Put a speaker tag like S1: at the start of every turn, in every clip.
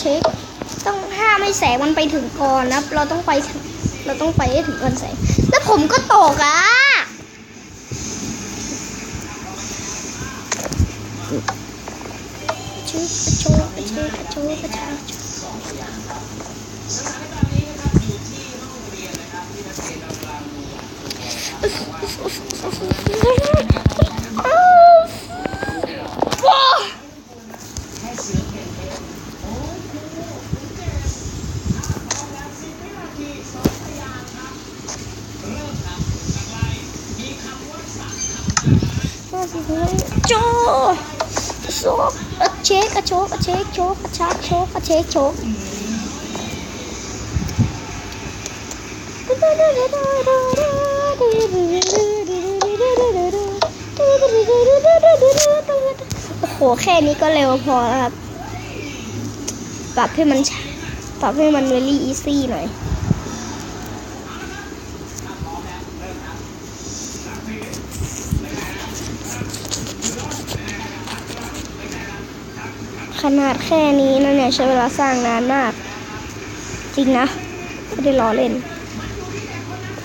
S1: เช็คต้องห้าไมให้แสงมันไปถึงก่อนนะเราต้องไปเราต้องไปให้ถึงก่อนแสงแล้วผมก็ตกอะ ชุบกระโชกกระเชกกระโชกกระชากว้าโจโชก เช็คอะโชกอะเช็คโชกอะชักโชกอะเช็คโชกโอ้โหแค่นี้ก็เร็วพอครับ ปรับให้มันปรับให้มันเวลี่อีซี่หน่อย ขนาดแค่นี้นะเนี่ยใช้เวลาสร้างนานมาก จริงนะไม่ได้ล้อเล่น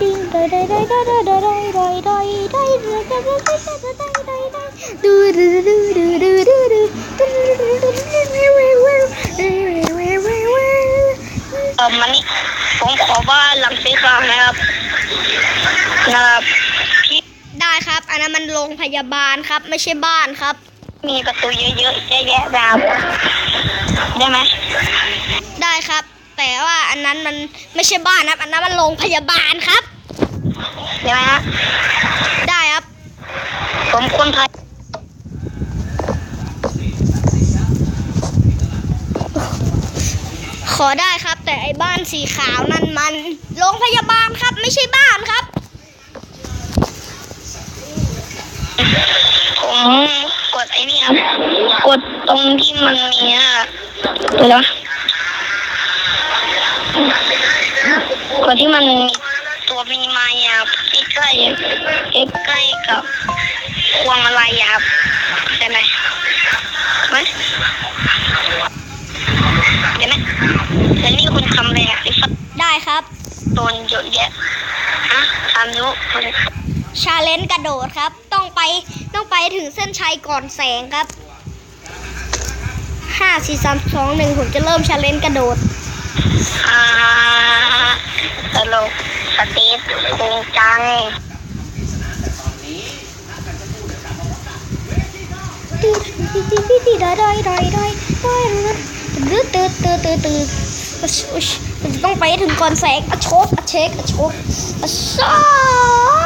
S1: ดิ้งได้ได้ได้ได้ได้ได้ได้ได้ได้ได้ได้ได้ได้ได้ได้ดูดูดูดูดูดูดู
S2: เออมันนี่ผมขอบ้านหลังสีขาวนะครับนะครับพี่
S1: ได้ครับอันนั้นมันโรงพยาบาลครับไม่ใช่บ้านครับ
S2: มีประตูเยอะๆเยอะแยะแบบได้ไหม
S1: ได้ครับ แต่ว่าอันนั้นมันไม่ใช่บ้านครับ อันนั้นมันโรงพยาบาลครับ
S2: ได้ไหมฮะ
S1: ได้ครับ
S2: ผมคนไทย
S1: ขอได้ครับ แต่ไอ้บ้านสีขาวนั่นมันโรงพยาบาลครับ ไม่ใช่บ้านครับ
S2: ผม กดไอ้นี่ครับ กดตรงที่มันมีอะเดี๋ยวนะกดที่มันมีตัวมีไม้อะใกล้ๆใกล้ๆกับพวงมาลัยอะครับใช่ไหมไหมเดี๋ยวนะแล้วนี่คุณทำอะไรอะไอ้ฟัด
S1: ได้ครับ
S2: โดนเยอะแยะฮะทำยุคุณ
S1: ชาเลนจ์กระโดดครับ ต้องไปต้องไปถึงเส้นชัยก่อนแสงครับห้าสี่สามสองหนึ่งผมจะเริ่มชาเลนจ์กระโดด
S2: อ่าตลกสตีฟคงจัง
S1: ได้ได้ได้ได้ได้ตื้อตื้อตื้อตื้อตื้อมันจะต้องไปให้ถึงก่อนแสงอะโชกอะเช็คอะโชกอะชา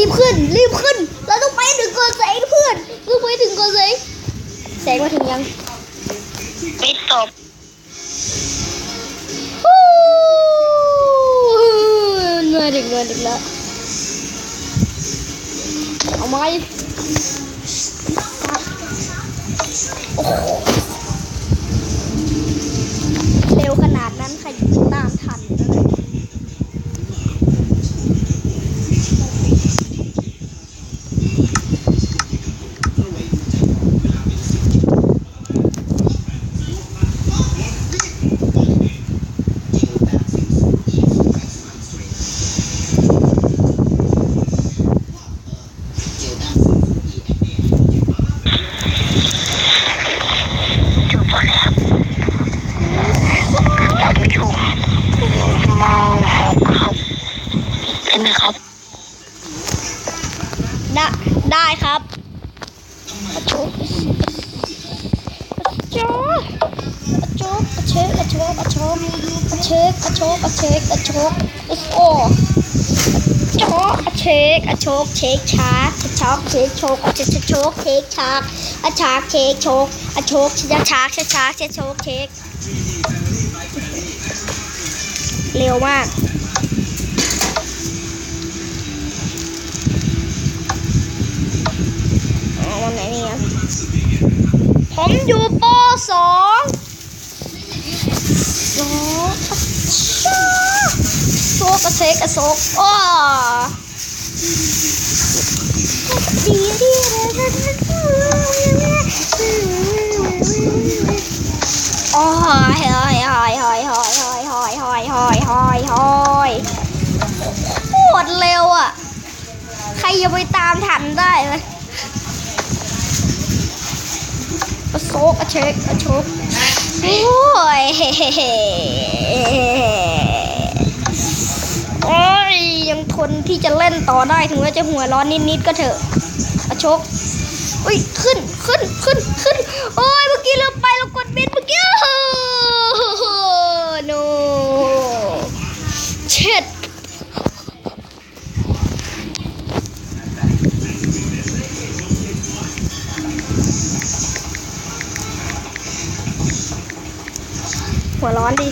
S1: รีบขึ้น รีบขึ้น เราต้องไปให้ถึงก่อนแสงเพื่อนต้องไปให้ถึงก่อนแสงแสงมาถึงยัง
S2: ไม่ตบ
S1: ฮู้เหนื่อยดึกเหนื่อยดึกแล้ว เอาไหมโอ้โหเร็วขนาดนั้นใครจะตามทัน
S2: ชกกระ
S1: โชกกระโชกกระเชกกระโชกกระเชกกระโชกโอ้โหโชกกระเชกกระโชกเชกชาร์กระชอกเชกโชกกระโชกเชกชาร์กกระชากเชกโชกกระโชกชาร์กชาร์กชาร์กเชกโชกเชกเร็วมากวันไหนเนี่ยผมอยู่ป .2 กโซกกระเซกกรโซกอ้อดีดีโอ้ยโอ้ยโอ้ยโอ้ยโอ้ยโอ้ยโอ้ยโอ้ยโอ้ยโอ้ยโอ้ยโคตรเร็วอะ ใครจะไปตามทันได้ไหม กระโซกกระเชกกระชกโอ้ยเฮ้เฮ้เฮ้โอ้ยยังทนที่จะเล่นต่อได้ถึงแม้จะหัวร้อนนิดๆก็เถอะกระชกอุ้ยขึ้นขึ้นขึ้นขึ้นโอ้ยเมื่อกี้เราไปเรากดบินเมื่อกี้ หัวร้อนดิ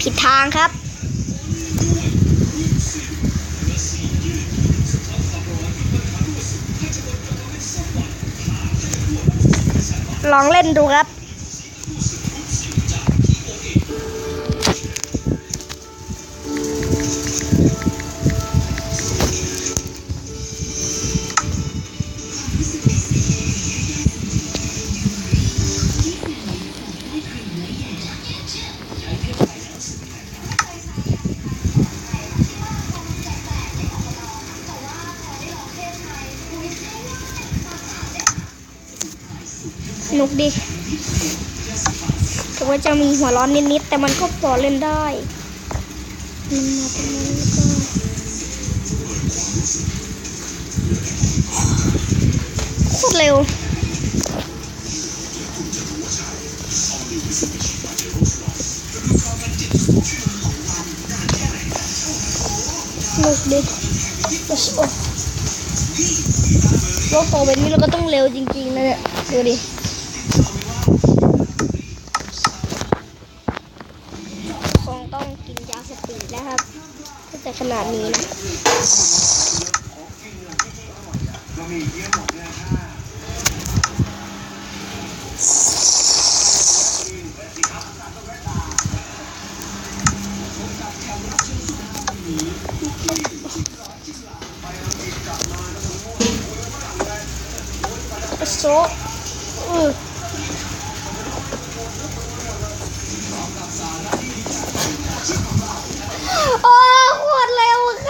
S1: ผิดทางครับ ลองเล่นดูครับ สนุกดิถึงว่าจะมีหัวร้อนนิดๆแต่มันก็พอเล่นได้มันมาตรงนั้แล้วก็โคตรเร็วนุกดิโอ้โหโลกโตแบบนี้เราก็ต้องเร็วจริงๆนะเนี่ยดูดิ คงต้องกินยาสตินะครับถ้าจะ ขนาดนี้นะโซะอือโอ้โคตรเร็ว ใคร